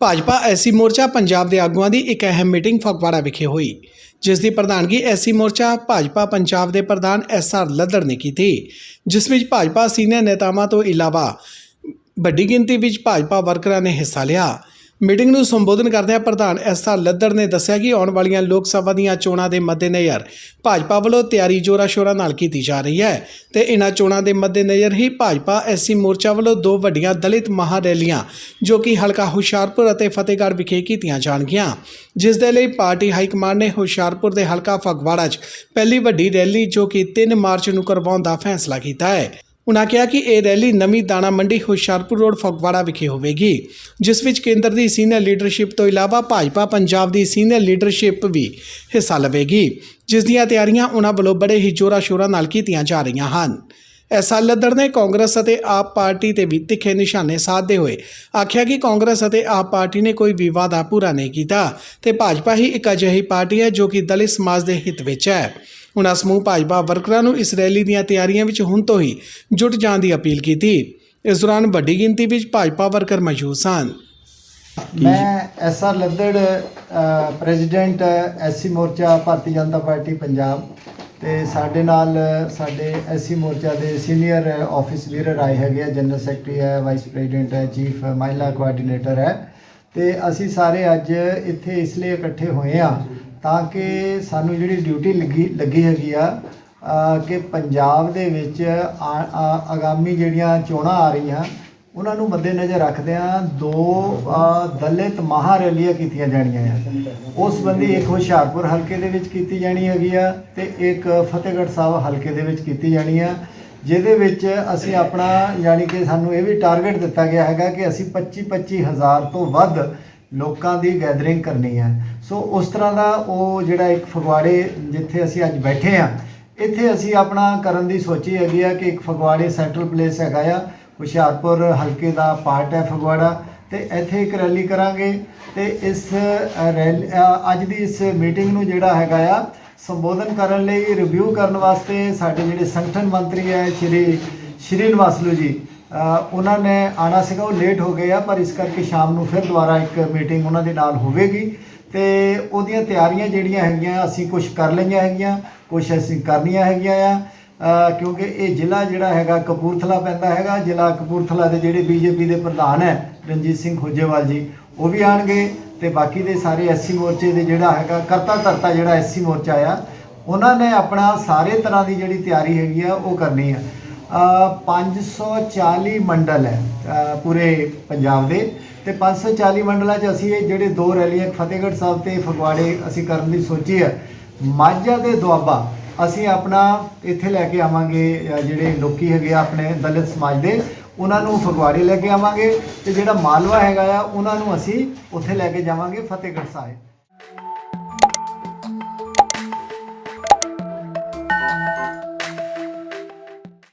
ਭਾਜਪਾ ਐਸੀ ਮੋਰਚਾ ਪੰਜਾਬ ਦੇ ਆਗੂਆਂ ਦੀ ਇੱਕ ਅਹਿਮ ਮੀਟਿੰਗ ਫਗਵਾੜਾ ਵਿਖੇ ਹੋਈ, ਜਿਸ ਦੀ ਪ੍ਰਧਾਨਗੀ ਐਸੀ ਮੋਰਚਾ, ਭਾਜਪਾ ਪੰਜਾਬ ਦੇ ਪ੍ਰਧਾਨ ਐਸ ਆਰ ਲੱਦੜ ਨੇ ਕੀਤੀ, ਜਿਸ ਵਿੱਚ ਭਾਜਪਾ ਸੀਨੀਅਰ ਨੇਤਾਵਾਂ ਤੋਂ ਇਲਾਵਾ ਵੱਡੀ ਗਿਣਤੀ ਵਿੱਚ ਭਾਜਪਾ ਵਰਕਰਾਂ ਨੇ ਹਿੱਸਾ ਲਿਆ। ਮੀਟਿੰਗ ਨੂੰ ਸੰਬੋਧਨ ਕਰਦਿਆਂ ਪ੍ਰਧਾਨ ਐਸ ਆਰ ਲੱਦੜ ਨੇ ਦੱਸਿਆ ਕਿ ਆਉਣ ਵਾਲੀਆਂ ਲੋਕ ਸਭਾ ਦੀਆਂ ਚੋਣਾਂ ਦੇ ਮੱਦੇਨਜ਼ਰ ਭਾਜਪਾ ਵੱਲੋਂ ਤਿਆਰੀ ਜੋਰਾ ਸ਼ੋਰਾ ਨਾਲ ਕੀਤੀ ਜਾ ਰਹੀ ਹੈ ਤੇ ਇਹਨਾਂ ਚੋਣਾਂ ਦੇ ਮੱਦੇਨਜ਼ਰ ਹੀ ਭਾਜਪਾ ਐਸੀ ਮੋਰਚਾ ਵੱਲੋਂ ਦੋ ਵੱਡੀਆਂ ਦਲਿਤ ਮਹਾ ਰੈਲੀਆਂ ਜੋ ਕਿ ਹਲਕਾ ਹੁਸ਼ਿਆਰਪੁਰ ਅਤੇ ਫਤਿਹਗੜ੍ਹ ਵਿਖੇ ਕੀਤੀਆਂ ਜਾਣਗੀਆਂ, ਜਿਸ ਦੇ ਲਈ ਪਾਰਟੀ ਹਾਈ ਕਮਾਂਡ ਨੇ ਹੁਸ਼ਿਆਰਪੁਰ ਦੇ ਹਲਕਾ ਫਗਵਾੜਾ 'ਚ ਪਹਿਲੀ ਵੱਡੀ ਰੈਲੀ ਜੋ ਕਿ 3 ਮਾਰਚ ਨੂੰ ਕਰਵਾਉਣ ਦਾ ਫੈਸਲਾ ਕੀਤਾ ਹੈ। ਉਨ੍ਹਾਂ ਕਿਹਾ ਕਿ ਇਹ ਰੈਲੀ ਨਵੀਂ ਦਾਣਾ ਮੰਡੀ ਹੁਸ਼ਿਆਰਪੁਰ ਰੋਡ, ਫਗਵਾੜਾ ਵਿਖੇ ਹੋਵੇਗੀ, ਜਿਸ ਵਿੱਚ ਕੇਂਦਰ ਦੀ ਸੀਨੀਅਰ ਲੀਡਰਸ਼ਿਪ ਤੋਂ ਇਲਾਵਾ ਭਾਜਪਾ, ਪੰਜਾਬ ਦੀ ਸੀਨੀਅਰ ਲੀਡਰਸ਼ਿਪ ਵੀ ਹਿੱਸਾ ਲਵੇਗੀ, ਜਿਸ ਦੀਆਂ ਤਿਆਰੀਆਂ ਉਨ੍ਹਾਂ ਵੱਲੋਂ ਬੜੇ ਹੀ ਜ਼ੋਰਾਂ ਸ਼ੋਰਾਂ ਨਾਲ ਕੀਤੀਆਂ ਜਾ ਰਹੀਆਂ ਹਨ। ਐਸਾ ਲੱਦੜ ਨੇ ਕਾਂਗਰਸ ਅਤੇ ਆਪ ਪਾਰਟੀ ਤੇ ਵੀ ਤਿੱਖੇ ਨਿਸ਼ਾਨੇ ਸਾਧਦੇ ਹੋਏ ਆਖਿਆ ਕਿ ਕਾਂਗਰਸ ਅਤੇ ਆਪ ਪਾਰਟੀ ਨੇ ਕੋਈ ਵੀ ਵਾਅਦਾ ਪੂਰਾ ਨਹੀਂ ਕੀਤਾ ਤੇ ਭਾਜਪਾ ਹੀ ਇੱਕ ਅਜਿਹੀ ਪਾਰਟੀ ਹੈ ਜੋ ਕਿ ਦਲਿਤ ਸਮਾਜ ਦੇ ਹਿੱਤ ਵਿੱਚ ਹੈ। ਉਨ੍ਹਾਂ ਸਮੂਹ ਭਾਜਪਾ ਵਰਕਰਾਂ ਨੂੰ ਇਸ ਰੈਲੀ ਦੀਆਂ ਤਿਆਰੀਆਂ ਵਿੱਚ ਹੁਣ ਤੋਂ ਹੀ ਜੁਟ ਜਾਣ ਦੀ ਅਪੀਲ ਕੀਤੀ। ਇਸ ਦੌਰਾਨ ਵੱਡੀ ਗਿਣਤੀ ਵਿੱਚ ਭਾਜਪਾ ਵਰਕਰ ਮੌਜੂਦ ਸਨ। ਮੈਂ S R Laddar president S C Morcha Bharatiya Janata party Punjab ਤੇ ਸਾਡੇ ਨਾਲ ਸਾਡੇ ਐਸਸੀ ਮੋਰਚਾ ਦੇ ਸੀਨੀਅਰ ਆਫਿਸ ਵੀਰ ਆਏ ਹੈਗੇ ਆ ਜਨਰਲ ਸੈਕਟਰੀ ਹੈ ਵਾਈਸ ਪ੍ਰੈਜ਼ੀਡੈਂਟ ਹੈ ਚੀਫ ਮਹਿਲਾ ਕੋਆਰਡੀਨੇਟਰ ਹੈ ਤੇ ਅਸੀਂ ਸਾਰੇ ਅੱਜ ਇੱਥੇ ਇਸ ਲਈ ਇਕੱਠੇ ਹੋਏ ਆ ਤਾਂ ਕਿ ਸਾਨੂੰ ਜਿਹੜੀ ਡਿਊਟੀ ਲੱਗੀ ਲੱਗੀ ਹੈਗੀ ਆ ਕਿ ਪੰਜਾਬ ਦੇ ਵਿੱਚ ਆਗਾਮੀ ਜਿਹੜੀਆਂ ਚੋਣਾਂ ਆ ਰਹੀਆਂ, ਉਹਨਾਂ ਨੂੰ ਮੱਦੇਨਜ਼ਰ ਰੱਖਦਿਆਂ ਦੋ ਦਲਿਤ ਮਹਾ ਰੈਲੀਆਂ ਕੀਤੀਆਂ ਜਾਣੀਆਂ ਆ। ਉਸ ਸੰਬੰਧੀ ਇੱਕ ਹੁਸ਼ਿਆਰਪੁਰ ਹਲਕੇ ਦੇ ਵਿੱਚ ਕੀਤੀ ਜਾਣੀ ਹੈਗੀ ਆ ਤੇ ਇੱਕ ਫਤਿਹਗੜ੍ਹ ਸਾਹਿਬ ਹਲਕੇ ਦੇ ਵਿੱਚ ਕੀਤੀ ਜਾਣੀ ਆ, ਜਿਹਦੇ ਵਿੱਚ ਅਸੀਂ ਆਪਣਾ, ਯਾਨੀ ਕਿ ਸਾਨੂੰ ਇਹ ਵੀ ਟਾਰਗੇਟ ਦਿੱਤਾ ਗਿਆ ਹੈਗਾ ਕਿ ਅਸੀਂ 25 25 ਹਜ਼ਾਰ ਤੋਂ ਵੱਧ ਲੋਕਾਂ ਦੀ ਗੈਦਰਿੰਗ ਕਰਨੀ ਹੈ। ਸੋ ਉਸ ਤਰ੍ਹਾਂ ਦਾ ਉਹ ਜਿਹੜਾ ਇੱਕ ਫਗਵਾੜੇ ਜਿੱਥੇ ਅਸੀਂ ਅੱਜ ਬੈਠੇ ਆ ਇੱਥੇ ਅਸੀਂ ਆਪਣਾ ਕਰਨ ਦੀ ਸੋਚੀ ਹੈਗੀ ਆ ਕਿ ਇੱਕ ਫਗਵਾੜੇ ਸੈਂਟਰਲ ਪਲੇਸ ਹੈਗਾ ਆ। ਹੁਸ਼ਿਆਰਪੁਰ ਹਲਕੇ ਦਾ ਪਾਰਟ ਹੈ ਫਗਵਾੜਾ ਤੇ ਇੱਥੇ ਇੱਕ ਰੈਲੀ ਕਰਾਂਗੇ ਤੇ ਇਸ ਅ, ਅੱਜ ਦੀ ਇਸ ਮੀਟਿੰਗ ਨੂੰ ਜਿਹੜਾ ਹੈਗਾ ਆ ਸੰਬੋਧਨ ਕਰਨ ਲਈ ਰਿਵਿਊ ਕਰਨ ਵਾਸਤੇ ਸਾਡੇ ਜਿਹੜੇ ਸੰਗਠਨ ਮੰਤਰੀ ਹੈ ਸ਼੍ਰੀ ਸ਼੍ਰੀ ਨਿਵਾਸਲੂ ਜੀ ਉਹਨਾਂ ਨੇ ਆਣਾ ਸੀਗਾ, ਉਹ ਲੇਟ ਹੋ ਗਏ ਆ, ਪਰ ਇਸ ਕਰਕੇ ਸ਼ਾਮ ਨੂੰ ਫਿਰ ਦੁਬਾਰਾ ਇੱਕ ਮੀਟਿੰਗ ਉਹਨਾਂ ਦੇ ਨਾਲ ਹੋਵੇਗੀ। ਤੇ ਉਹਦੀਆਂ ਤਿਆਰੀਆਂ ਜਿਹੜੀਆਂ ਹੈਗੀਆਂ, ਅਸੀਂ ਕੁਝ ਕਰ ਲਈਆਂ ਹੈਗੀਆਂ ਕੁਝ ਅਸੀਂ ਕਰਨੀਆਂ ਹੈਗੀਆਂ ਆ। ਕਿਉਂਕਿ ਇਹ ਜ਼ਿਲ੍ਹਾ ਜਿਹੜਾ ਹੈਗਾ ਕਪੂਰਥਲਾ ਪੈਂਦਾ ਹੈਗਾ, ਜ਼ਿਲ੍ਹਾ ਕਪੂਰਥਲਾ ਦੇ ਜਿਹੜੇ ਬੀਜੇਪੀ ਦੇ ਪ੍ਰਧਾਨ ਹੈ, ਰਣਜੀਤ ਸਿੰਘ ਖੋਜੇਵਾਲ ਜੀ, ਉਹ ਵੀ ਆਣਗੇ ਤੇ ਬਾਕੀ ਦੇ ਸਾਰੇ ਐਸਸੀ ਮੋਰਚੇ ਦੇ ਜਿਹੜਾ ਹੈਗਾ ਕਰਤਾ ਧਰਤਾ ਜਿਹੜਾ ਐਸਸੀ ਮੋਰਚਾ ਆ, ਉਹਨਾਂ ਨੇ ਆਪਣਾ ਸਾਰੇ ਤਰ੍ਹਾਂ ਦੀ ਜਿਹੜੀ ਤਿਆਰੀ ਹੈਗੀ ਆ, ਉਹ ਕਰਨੀ ਆ। 540 ਮੰਡਲ ਹੈ ਪੂਰੇ ਪੰਜਾਬ ਦੇ। ਤੇ 540 ਮੰਡਲਾਂ 'ਚ ਅਸੀਂ ਇਹ ਜਿਹੜੇ ਦੋ ਰੈਲੀਆਂ ਫਤਿਹਗੜ੍ਹ ਸਾਹਿਬ ਤੇ ਫਗਵਾੜੇ ਅਸੀਂ ਕਰਨ ਦੀ ਸੋਚੀ ਹੈ। ਮਾਝਾ ਦੇ ਦੁਆਬਾ ਅਸੀਂ ਆਪਣਾ ਇੱਥੇ ਲੈ ਕੇ ਆਵਾਂਗੇ ਜਿਹੜੇ ਲੋਕੀ ਹੈਗੇ ਆ ਆਪਣੇ ਦਲਿਤ ਸਮਾਜ ਦੇ, ਉਹਨਾਂ ਨੂੰ ਫਗਵਾੜੇ ਲੈ ਕੇ ਆਵਾਂਗੇ। ਤੇ ਜਿਹੜਾ ਮਾਲਵਾ ਹੈਗਾ ਆ, ਉਹਨਾਂ ਨੂੰ ਅਸੀਂ ਉੱਥੇ ਲੈ ਕੇ ਜਾਵਾਂਗੇ, ਫਤਿਹਗੜ੍ਹ ਸਾਹਿਬ।